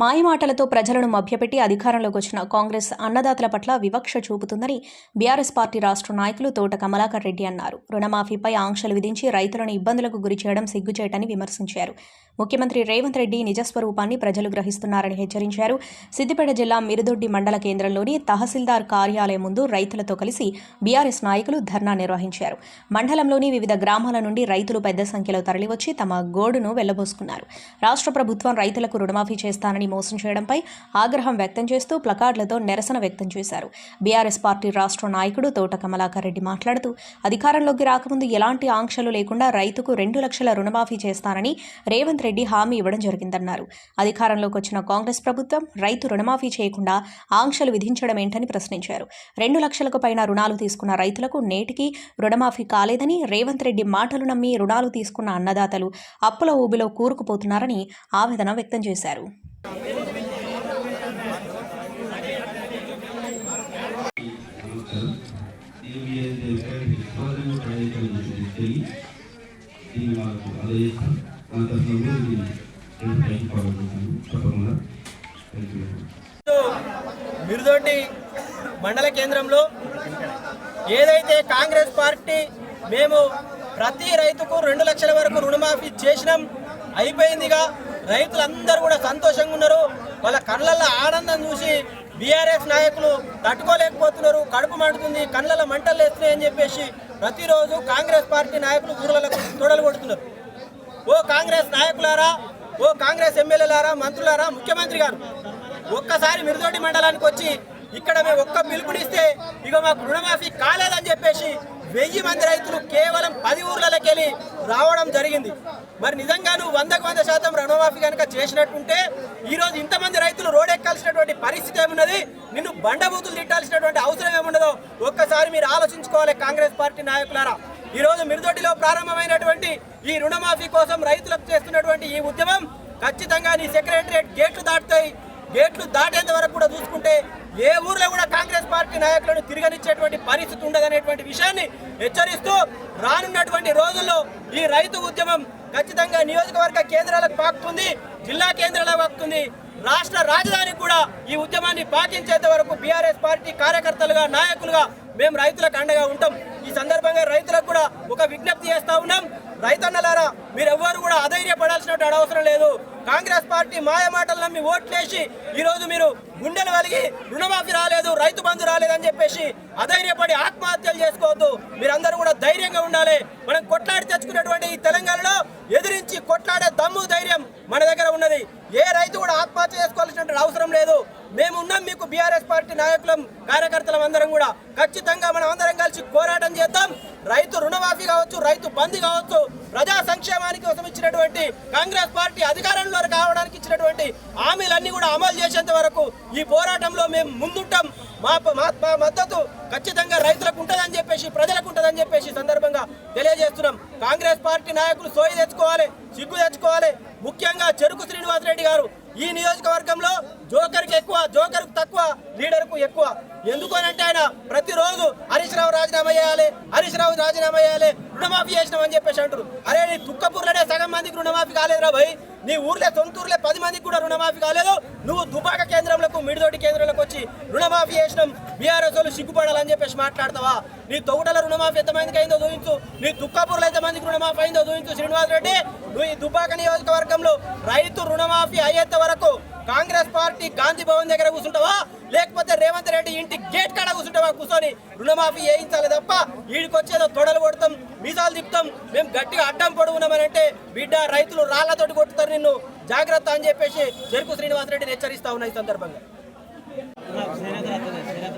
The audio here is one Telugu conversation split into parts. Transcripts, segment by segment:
మాయమాటలతో ప్రజలను మభ్యపెట్టి అధికారంలోకి వచ్చిన కాంగ్రెస్ అన్నదాతల పట్ల వివక్ష చూపుతుందని బీఆర్ఎస్ పార్టీ రాష్ట్ర నాయకులు తోట కమలాకర్ రెడ్డి అన్నారు. రుణమాఫీపై ఆంక్షలు విధించి రైతులను ఇబ్బందులకు గురి చేయడం సిగ్గుచేటని విమర్శించారు. ముఖ్యమంత్రి రేవంత్ రెడ్డి నిజస్వరూపాన్ని ప్రజలు గ్రహిస్తున్నారని హెచ్చరించారు. సిద్దిపేట జిల్లా మిరుదొడ్డి మండల కేంద్రంలోని తహసీల్దార్ కార్యాలయం ముందు రైతులతో కలిసి బీఆర్ఎస్ నాయకులు ధర్నా నిర్వహించారు. మండలంలోని వివిధ గ్రామాల నుండి రైతులు పెద్ద సంఖ్యలో తరలివచ్చి తమ గోడును వెళ్ళబోసుకున్నారు. రాష్ట్ర ప్రభుత్వం రైతులకు రుణమాఫీ చేస్తానని మోసం చేయడంపై ఆగ్రహం వ్యక్తం చేస్తూ ప్లకార్డులతో నిరసన వ్యక్తం చేశారు. బీఆర్ఎస్ పార్టీ రాష్ట్ర నాయకుడు తోట కమలాకర్ రెడ్డి మాట్లాడుతూ అధికారంలోకి రాకముందు ఎలాంటి ఆంక్షలు లేకుండా రైతుకు రెండు లక్షల రుణమాఫీ చేస్తానని రేవంత్ రెడ్డి హామీ ఇవ్వడం జరిగిందన్నారు. అధికారంలోకి వచ్చిన కాంగ్రెస్ ప్రభుత్వం రైతు రుణమాఫీ చేయకుండా ఆంక్షలు విధించడం ఏంటని ప్రశ్నించారు. రెండు లక్షలకు పైన రుణాలు తీసుకున్న రైతులకు నేటికి రుణమాఫీ కాలేదని రేవంత్ రెడ్డి మాటలు నమ్మి రుణాలు తీసుకున్న అన్నదాతలు అప్పుల ఊబిలో కూరుకుపోతున్నారని ఆవేదన వ్యక్తం చేశారు. దీన్ని మాకు తరఫున కూడా దీన్ని నేను తప్పకుండా మిరుదొడ్డి మండల కేంద్రంలో ఏదైతే కాంగ్రెస్ పార్టీ మేము ప్రతి రైతుకు రెండు లక్షల వరకు రుణమాఫీ చేసినాం అయిపోయిందిగా. రైతులందరూ కూడా సంతోషంగా ఉన్నారు. వాళ్ళ కళ్ళల్లో ఆనందం చూసి బీఆర్ఎస్ నాయకులు తట్టుకోలేకపోతున్నారు. కడుపు మండుతుంది కళ్ళల్లో మంటలు వేస్తున్నాయని అని చెప్పేసి ప్రతిరోజు కాంగ్రెస్ పార్టీ నాయకులు ఊర్లకు తొడలు కొడుతున్నారు. ఓ కాంగ్రెస్ నాయకులారా ఓ కాంగ్రెస్ ఎమ్మెల్యేలారా మంత్రులారా ముఖ్యమంత్రి గారు ఒక్కసారి మిరుదోటి మండలానికి వచ్చి ఇక్కడ మేము ఒక్క పిలుపునిస్తే ఇక మాకు రుణమాఫీ కాలేదని చెప్పేసి వెయ్యి మంది రైతులు కేవలం పది ఊర్లలోకి వెళ్ళి రావడం జరిగింది. మరి నిజంగా నువ్వు వందకు వంద శాతం రుణమాఫీ కనుక చేసినట్టుంటే ఈరోజు ఇంతమంది రైతులు రోడ్ ఎక్కాల్సినటువంటి పరిస్థితి ఏమున్నది? నిన్ను బండబూతులు తిట్టాల్సినటువంటి అవసరం ఏముండదో ఒక్కసారి మీరు ఆలోచించుకోవాలి కాంగ్రెస్ పార్టీ నాయకులారా. ఈరోజు మిరుదొడ్డిలో ప్రారంభమైనటువంటి ఈ రుణమాఫీ కోసం రైతులకు చేస్తున్నటువంటి ఈ ఉద్యమం ఖచ్చితంగా నీ సెక్రటరియట్ గేట్లు దాటుతాయి. గేట్లు దాటేంత వరకు కూడా చూసుకుంటే ఏ ఊర్లో కూడా కాంగ్రెస్ పార్టీ నాయకులను తిరగనిచ్చేటువంటి పరిస్థితి ఉండదనేటువంటి విషయాన్ని హెచ్చరిస్తూ రానున్నటువంటి రోజుల్లో ఈ రైతు ఉద్యమం ఖచ్చితంగా నియోజకవర్గ కేంద్రాలకు పాకుతుంది జిల్లా కేంద్రాలకు పాకుతుంది రాష్ట్ర రాజధానికి కూడా ఈ ఉద్యమాన్ని పాకించేంత వరకు బీఆర్ఎస్ పార్టీ కార్యకర్తలుగా నాయకులుగా మేము రైతులకు అండగా ఉంటాం. ఈ సందర్భంగా రైతులకు కూడా ఒక విజ్ఞప్తి చేస్తా ఉన్నాం. రైతన్నలారా మీరెవ్వరు కూడా అధైర్యపడాల్సినటువంటి అవసరం లేదు. కాంగ్రెస్ పార్టీ మాయమాటలు నమ్మి ఓట్లేసి ఈరోజు మీరు గుండెలు కలిగి రుణమాఫీ రాలేదు రైతు బంధు రాలేదని చెప్పేసి అధైర్యపడి ఆత్మహత్యలు చేసుకోవద్దు. మీరందరూ కూడా ధైర్యంగా ఉండాలి. మనం కొట్లాడి తెచ్చుకున్నటువంటి ఈ తెలంగాణలో ఎదిరించి కొట్లాడే దమ్ము ధైర్యం మన దగ్గర ఉన్నది. ఏ రైతు కూడా ఆత్మహత్య చేసుకోవాల్సినటువంటి అవసరం లేదు. మేము ఉన్నాం మీకు బీఆర్ఎస్ పార్టీ నాయకులం కార్యకర్తలం అందరం కూడా. ఖచ్చితంగా మనం అందరం కలిసి పోరాటం చేద్దాం. రైతు రుణమాఫీ కావచ్చు రైతు బంద్ కావచ్చు ప్రజా సంక్షేమానికి కోసం ఇచ్చినటువంటి కాంగ్రెస్ పార్టీ అధికారంలో కావడానికి ఇచ్చినటువంటి హామీలన్నీ కూడా అమలు చేసేంత వరకు ఈ పోరాటంలో మేము ముందుంటాం. మా మా మద్దతు ఖచ్చితంగా రైతులకు ఉంటుందని చెప్పేసి ప్రజలకు ఉంటుందని చెప్పేసి సందర్భంగా తెలియజేస్తున్నాం. కాంగ్రెస్ పార్టీ నాయకులు సోయి తెచ్చుకోవాలి సిగ్గు తెచ్చుకోవాలి. ముఖ్యంగా చెరుకు శ్రీనివాసరెడ్డి గారు ఈ నియోజకవర్గంలో జోకర్కి ఎక్కువ జోకర్కు తక్కువ లీడర్కు ఎక్కువ. ఎందుకనంటే ఆయన ప్రతిరోజు హరీష్ రావు రాజీనామా చేయాలి హరీష్ రావు రాజీనామా చేయాలి రుణమాఫీ చేసినామని చెప్పేసి అంటారు అరే నీ తుక్కపూర్లోనే సగం మందికి రుణమాఫీ కాలేదురా భయ్. నీ ఊర్లే సొంతూరులే పది మందికి కూడా రుణమాఫీ కాలేదు. నువ్వు దుబాక కేంద్రంలకు మిడిదోటి కేంద్రంలోకి వచ్చి రుణమాఫీ చేసినాం బీఆర్ఎస్ వాళ్ళు సిగ్గుపడాలని చెప్పేసి మాట్లాడతావా? నీ తొగుటల రుణమాఫీ ఎంతమందికి అయిందో చూపించు. నీ తుక్కపూర్లో ఎంతమందికి రుణమాఫీ అయిందో చూపించు శ్రీనివాస్ రెడ్డి నువ్వు ఈ దుబాక నియోజకవర్గంలో రైతు రుణమాఫీ అయ్యేంత వరకు పార్టీ గాంధీ భవన్ దగ్గర కూర్చుంటావా? లేకపోతే రేవంత్ రెడ్డి ఇంటి గేట్ కాడ కూర్చుంటావా? కూర్చొని రుణమాఫీ వేయించాలి తప్ప వీడికొచ్చేదో తొడలు కొడతాం మీసాలు తిప్పుతాం మేము గట్టిగా అడ్డం పొడుగున్నామని అంటే బిడ్డ రైతులు రాళ్ళతోటి కొట్టుతారు నిన్ను. జాగ్రత్త అని చెప్పేసి చెరుకు శ్రీనివాసరెడ్డిని హెచ్చరిస్తా ఉన్నా ఈ సందర్భంగా.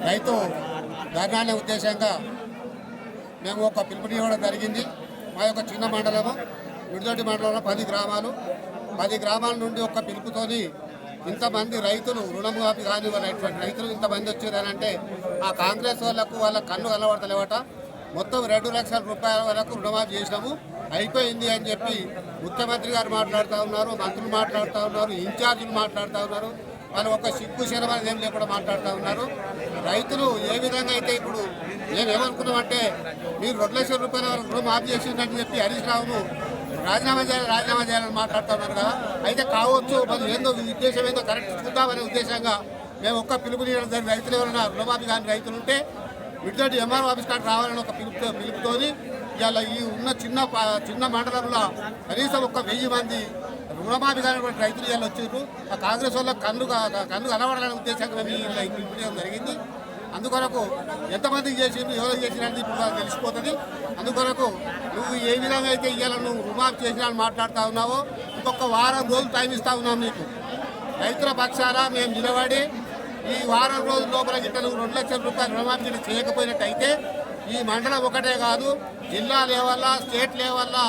రైతు ధర్నాలే ఉద్దేశంగా మేము ఒక పిలుపునివ్వడం జరిగింది. మా యొక్క చిన్న మండలము విడిదొడ్డి మండలంలో పది గ్రామాలు. పది గ్రామాల నుండి ఒక పిలుపుతోని ఇంతమంది రైతులు రుణమాఫీ కానివ్వనటువంటి రైతులు ఇంతమంది వచ్చారనంటే ఆ కాంగ్రెస్ వాళ్ళకు వాళ్ళ కళ్ళు కనబడతలేవట. మొత్తం రెండు లక్షల రూపాయల వరకు రుణమాఫీ చేసినాము. అయిపోయింది అని చెప్పి ముఖ్యమంత్రి గారు మాట్లాడుతూ ఉన్నారు మంత్రులు మాట్లాడుతూ ఉన్నారు ఇన్ఛార్జీలు మాట్లాడుతూ ఉన్నారు. వాళ్ళు ఒక సిగ్గు అనేది ఏం లేకుండా మాట్లాడుతూ ఉన్నారు. రైతులు ఏ విధంగా అయితే ఇప్పుడు మేము ఏమనుకున్నామంటే మీరు రెండు లక్షల రూపాయల వరకు రుణమాఫీ చేసిందని చెప్పి హరీష్ రావును రాజీనామా చేయాలి రాజీనామా చేయాలని మాట్లాడుతున్నారు కదా. అయితే కావచ్చు మరి ఏందో ఉద్దేశం ఏందో కరెక్ట్ చూద్దామనే ఉద్దేశంగా మేము ఒక్క పిలుపు జరిగింది. రైతులు ఎవరైనా రుణమాఫీ కానీ రైతులు ఉంటే విడితోటి ఎంఆర్ఓ ఆఫీస్ కార్డు రావాలని ఒక పిలుపుతో పిలుపుతోని ఇవాళ ఈ ఉన్న చిన్న చిన్న మండలంలో కనీసం ఒక వెయ్యి మంది రుణమాఫీ కానిటువంటి రైతులు ఇవాళ వచ్చారు ఆ కాంగ్రెస్ వల్ల కన్ను కన్ను కనబడాలనే ఉద్దేశంగా మేము ఇలా పిలుపు చేయడం జరిగింది. అందుకొరకు ఎంతమందికి చేసిండు ఎవరు చేసినది ఇప్పుడు తెలిసిపోతుంది. అందుకొరకు నువ్వు ఏ విధంగా అయితే ఇవాళ నువ్వు రుమాఫ్ చేసినా అని మాట్లాడుతూ ఉన్నావో ఇంకొక వారం రోజులు టైం ఇస్తా ఉన్నాం నీకు. రైతుల పక్షాన మేము నిలబడి ఈ వారం రోజుల లోపల గిట్ట నువ్వు రెండు లక్షల రూపాయలు రుణమాఫీ చేయకపోయినట్టయితే ఈ మండలం ఒకటే కాదు జిల్లా లెవెల్లా స్టేట్ లెవెల్లా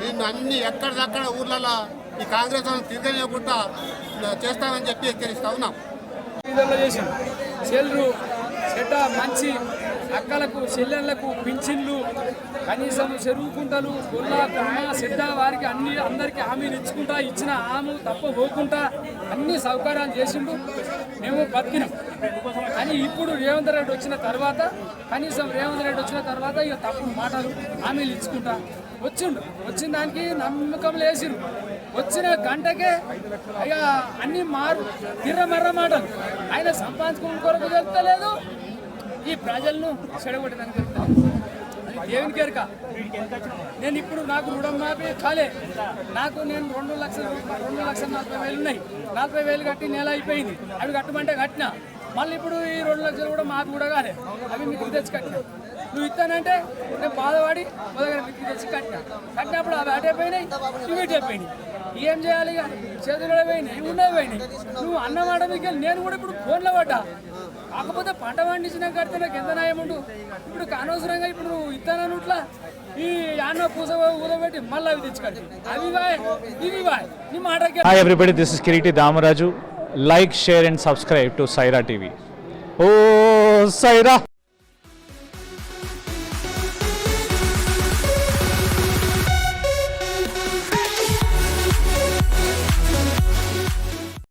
మేము అన్ని ఎక్కడిదక్కడ ఊర్లలో ఈ కాంగ్రెస్ వాళ్ళని తిరగనివ్వకుండా చేస్తామని చెప్పి హెచ్చరిస్తా ఉన్నాం. చేసి చేసిండు చెడ్డ మంచి అక్కలకు చెల్లెళ్ళకు పింఛన్లు కనీసం చెరువు కుంటలు గొల్ల కొమ్మ చెడ్డ వారికి అన్ని అందరికీ హామీలు ఇచ్చుకుంటా ఇచ్చిన హామీ తప్ప పోకుండా అన్ని సౌకర్యాలు చేసిండు. మేము బతికినాం. కానీ ఇప్పుడు రేవంత్ రెడ్డి వచ్చిన తర్వాత కనీసం రేవంత్ రెడ్డి వచ్చిన తర్వాత ఇక తప్పుడు మాటలు హామీలు ఇచ్చుకుంటా వచ్చిండు. వచ్చిన దానికి నమ్మకం లేచిరు వచ్చిన గంటకే ఇక అన్ని మారు తిర్రమర్ర మాటలు. ఆయన సంపాదించుకున్న కొరకు తెలుస్తలేదు ఈ ప్రజలను చెడగొట్టడానికి అది దేవుని కేరక. నేను ఇప్పుడు నాకు రుణం మాపి కాలే. నాకు నేను రెండు లక్షల రెండు లక్షల నలభై వేలు ఉన్నాయి. నలభై వేలు కట్టి నెల అయిపోయింది. అవి కట్టమంటే కట్టిన. మళ్ళీ ఇప్పుడు ఈ రెండు లక్షలు కూడా మాకు కూడా కాలే. అవి మీకు తెచ్చి కట్టిన. నువ్వు ఇస్తానంటే నేను బాధపడి మా మీకు తెచ్చి కట్టినా. కట్టినప్పుడు అవి అటైపోయినాయి ఇవి అయిపోయినాయి ఏం చేయాలి? చేతులు పోయినాయి ఉన్నవి పోయినాయి నువ్వు అన్నమాట మీకు నేను కూడా ఇప్పుడు ఫోన్లో పడ్డా. కాకపోతే పంట పండించిన కడితే నాకు ఎంత న్యాయం ఉండు? ఇప్పుడు అనవసరంగా ఇప్పుడు నువ్వు ఇస్తాననుట్లా ఈ అన్న పూస ఊదబెట్టి మళ్ళీ అవి తెచ్చుకోండి. అవి బాయ్ ఇవి బాయ్ నీ మాటకి Hi everybody, this is Kiriti Damaraju. Like, share and subscribe to Saira TV. Oh, Saira!